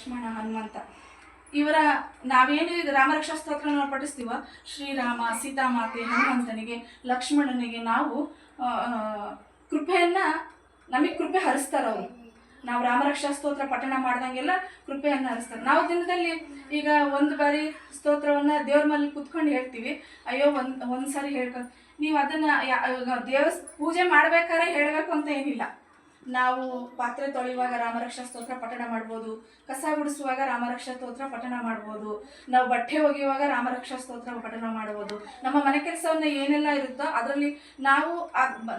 ಲಕ್ಷ್ಮಣ ಹನುಮಂತ. ಇವರ ನಾವೇನು ಈಗ ರಾಮರಕ್ಷಾ ಸ್ತೋತ್ರ ಪಠಿಸ್ತೀವ, ಶ್ರೀರಾಮ, ಸೀತಾಮಾತೆ, ಹನುಮಂತನಿಗೆ, ಲಕ್ಷ್ಮಣನಿಗೆ ನಾವು ಕೃಪೆಯನ್ನ, ನಮಗೆ ಕೃಪೆ ಹರಿಸ್ತಾರ ಅವರು. ನಾವು ರಾಮರಕ್ಷಾ ಸ್ತೋತ್ರ ಪಠಣ ಮಾಡ್ದಂಗೆಲ್ಲ ಕೃಪೆಯನ್ನ ಹರಿಸ್ತಾರೆ. ನಾವು ದಿನದಲ್ಲಿ ಈಗ ಒಂದು ಬಾರಿ ಸ್ತೋತ್ರವನ್ನ ದೇವ್ರ ಮೇಲೆ ಕುತ್ಕೊಂಡು ಹೇಳ್ತೀವಿ. ಅಯ್ಯೋ, ಒಂದ್, ಒಂದ್ಸರಿ ಹೇಳ್ಕೊಂಡು ನೀವು ಅದನ್ನ ದೇವಸ್ ಪೂಜೆ ಮಾಡ್ಬೇಕಾದ್ರೆ ಹೇಳಬೇಕು ಅಂತ ಏನಿಲ್ಲ. ನಾವು ಪಾತ್ರೆ ತೊಳೆಯುವಾಗ ರಾಮರಕ್ಷಾ ಸ್ತೋತ್ರ ಪಠಣ ಮಾಡ್ಬೋದು. ಕಸ ಗುಡಿಸುವಾಗ ರಾಮರಕ್ಷಾ ಸ್ತೋತ್ರ ಪಠಣ ಮಾಡ್ಬೋದು. ನಾವು ಬಟ್ಟೆ ಒಗೆಯುವಾಗ ರಾಮರಕ್ಷಾ ಸ್ತೋತ್ರ ಪಠಣ ಮಾಡ್ಬೋದು. ನಮ್ಮ ಮನೆ ಕೆಲಸವನ್ನು ಏನೆಲ್ಲ ಇರುತ್ತೋ ಅದರಲ್ಲಿ ನಾವು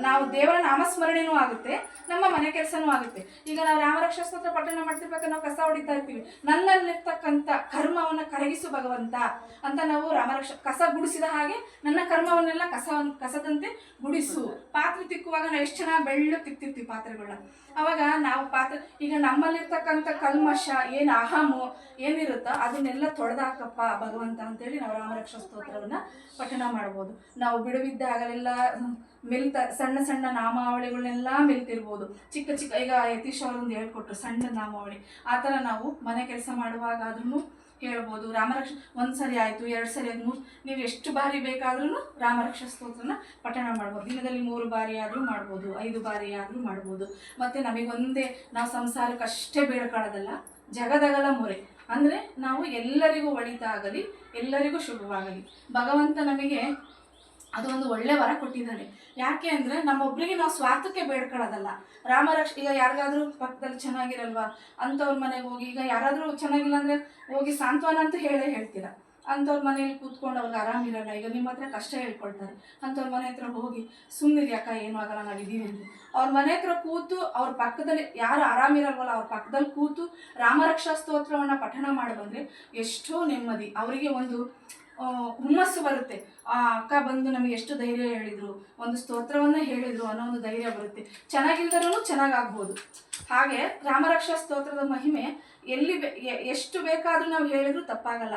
ನಾವು ದೇವರ ನಾಮಸ್ಮರಣೆನೂ ಆಗುತ್ತೆ, ನಮ್ಮ ಮನೆ ಕೆಲಸನೂ ಆಗುತ್ತೆ. ಈಗ ನಾವು ರಾಮರಕ್ಷಾ ಸ್ತೋತ್ರ ಪಠಣ ಮಾಡ್ತಿರ್ಬೇಕಾದ್ರೆ ನಾವು ಕಸ ಹೊಡಿತಾ ಇರ್ತೀವಿ. ನನ್ನಲ್ಲಿರ್ತಕ್ಕಂಥ ಕರ್ಮವನ್ನು ಕರಗಿಸು ಭಗವಂತ ಅಂತ ನಾವು ರಾಮರಕ್ಷ, ಕಸ ಗುಡಿಸಿದ ಹಾಗೆ ನನ್ನ ಕರ್ಮವನ್ನೆಲ್ಲ ಕಸ ಕಸದಂತೆ ಗುಡಿಸು. ಪಾತ್ರೆ ತಿಕ್ಕುವಾಗ ನಾವು ಎಷ್ಟು ಚೆನ್ನಾಗಿ ಬೆಳ್ಳು ತಿಕ್ತಿರ್ತೀವಿ ಪಾತ್ರೆಗಳನ್ನ ಅವಾಗ ನಾವು ಪಾತ್ರೆ, ಈಗ ನಮ್ಮಲ್ಲಿರ್ತಕ್ಕಂಥ ಕಲ್ಮಶ, ಏನು ಅಹಮು ಏನಿರುತ್ತೋ ಅದನ್ನೆಲ್ಲ ತೊಡೆದಾಕಪ್ಪ ಭಗವಂತ ಅಂತೇಳಿ ನಾವು ರಾಮರಕ್ಷ ಸ್ತೋತ್ರವನ್ನ ಪಠಣ ಮಾಡ್ಬೋದು. ನಾವು ಬಿಡುವಿದ್ದಾಗಲೆಲ್ಲ ಮಿಲ್ತ, ಸಣ್ಣ ಸಣ್ಣ ನಾಮಾವಳಿಗಳನ್ನೆಲ್ಲ ಮೆಲ್ತಿರ್ಬೋದು. ಚಿಕ್ಕ ಚಿಕ್ಕ, ಈಗ ಯತೀಶ್ ಅವರೊಂದು ಹೇಳ್ಕೊಟ್ರು, ಸಣ್ಣ ನಾಮಾವಳಿ. ಆ ಥರ ನಾವು ಮನೆ ಕೆಲಸ ಮಾಡುವಾಗ ಆದ್ರೂ ಹೇಳ್ಬೋದು. ರಾಮರಕ್ಷ, ಒಂದು ಸರಿ ಆಯಿತು, ಎರಡು ಸರಿ ಆಯ್ತು, ಮೂರು ನೀವು ಎಷ್ಟು ಬಾರಿ ಬೇಕಾದ್ರೂ ರಾಮರಕ್ಷ ಸ್ತೋತ್ರನ ಪಠಣ ಮಾಡ್ಬೋದು. ದಿನದಲ್ಲಿ ಮೂರು ಬಾರಿ ಆದರೂ ಮಾಡ್ಬೋದು, ಐದು ಬಾರಿ ಆದರೂ ಮಾಡ್ಬೋದು. ಮತ್ತು ನಮಗೊಂದೇ ನಾವು ಸಂಸಾರಕ್ಕೆ ಅಷ್ಟೇ ಬೇಡ್ಕೊಳ್ಳೋದಲ್ಲ, ಜಗದಗಲ ಮೊರೆ. ಅಂದರೆ ನಾವು ಎಲ್ಲರಿಗೂ ಒಳಿತಾಗಲಿ, ಎಲ್ಲರಿಗೂ ಶುಭವಾಗಲಿ. ಭಗವಂತ ನಮಗೆ ಅದು ಒಂದು ಒಳ್ಳೆ ವರ ಕೊಟ್ಟಿದ್ದಾನೆ ಯಾಕೆ ಅಂದರೆ ನಮ್ಮೊಬ್ರಿಗೆ ನಾವು ಸ್ವಾರ್ಥಕ್ಕೆ ಬೇಡ್ಕೊಳ್ಳೋದಲ್ಲ. ರಾಮರಕ್ಷ, ಈಗ ಯಾರಿಗಾದ್ರೂ ಪಕ್ಕದಲ್ಲಿ ಚೆನ್ನಾಗಿರಲ್ವಾ? ಅಂಥವ್ರ ಮನೆಗೆ ಹೋಗಿ, ಈಗ ಯಾರಾದರೂ ಚೆನ್ನಾಗಿಲ್ಲ ಅಂದರೆ ಹೋಗಿ ಸಾಂತ್ವನ ಅಂತ ಹೇಳೇ ಹೇಳ್ತೀರಾ. ಅಂಥವ್ರ ಮನೇಲಿ ಕೂತ್ಕೊಂಡು ಅವ್ರಿಗೆ ಆರಾಮಿರಲ್ಲ ಈಗ ನಿಮ್ಮ ಹತ್ರ ಕಷ್ಟ ಹೇಳ್ಕೊಳ್ತಾರೆ. ಅಂಥವ್ರ ಮನೆ ಹತ್ರ ಹೋಗಿ ಸುಮ್ಮನಿರಿ ಅಕ್ಕ, ಏನು ಆಗಲ್ಲ ನಾವು ಇದೀವಿ ಅಂತ ಅವ್ರ ಮನೆ ಹತ್ರ ಕೂತು ಅವ್ರ ಪಕ್ಕದಲ್ಲಿ ಯಾರು ಆರಾಮಿರಲ್ವಲ್ಲ ಅವ್ರ ಪಕ್ಕದಲ್ಲಿ ಕೂತು ರಾಮರಕ್ಷಾ ಸ್ತೋತ್ರವನ್ನು ಪಠಣ ಮಾಡಿ ಬಂದರೆ ಎಷ್ಟೋ ನೆಮ್ಮದಿ. ಅವರಿಗೆ ಒಂದು ಹುಮ್ಮಸ್ಸು ಬರುತ್ತೆ. ಆ ಅಕ್ಕ ಬಂದು ನಮಗೆ ಎಷ್ಟು ಧೈರ್ಯ ಹೇಳಿದ್ರು, ಒಂದು ಸ್ತೋತ್ರವನ್ನ ಹೇಳಿದ್ರು ಅನ್ನೋ ಒಂದು ಧೈರ್ಯ ಬರುತ್ತೆ. ಚೆನ್ನಾಗಿಲ್ದರೂ ಚೆನ್ನಾಗಾಗ್ಬೋದು. ಹಾಗೆ ರಾಮರಕ್ಷಾ ಸ್ತೋತ್ರದ ಮಹಿಮೆ ಎಲ್ಲಿ ಎಷ್ಟು ಬೇಕಾದ್ರೂ ನಾವು ಹೇಳಿದ್ರು ತಪ್ಪಾಗಲ್ಲ.